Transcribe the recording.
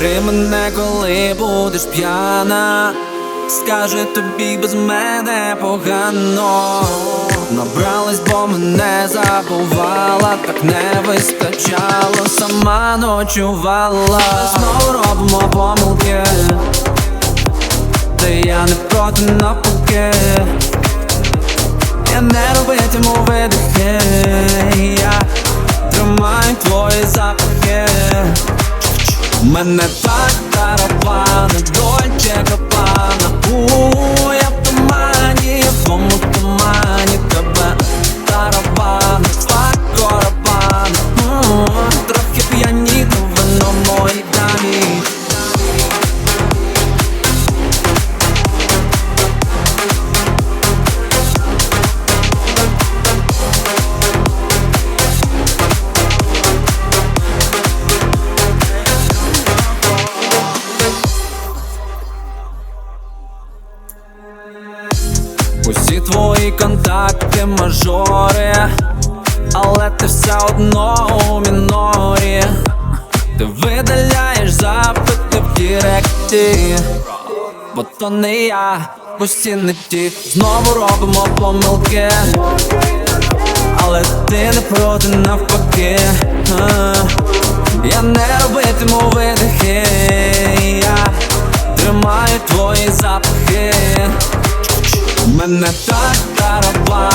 Бери мене, коли будеш п'яна. Скаже тобі без мене погано. Набралась, бо мене забувала, так не вистачало, сама ночувала. Знову робимо помилки, де я не проти навпаки. Я не робитиму видихи, я тримаю твої запахи. У мене так тарабани, Усі твої контакти мажори, але ти все одно у мінорі. Ти видаляєш запити в діректі, бо то не я, усі не ті Знову робимо помилки, але ти не проти навпаки. Я не робитиму не так карабан.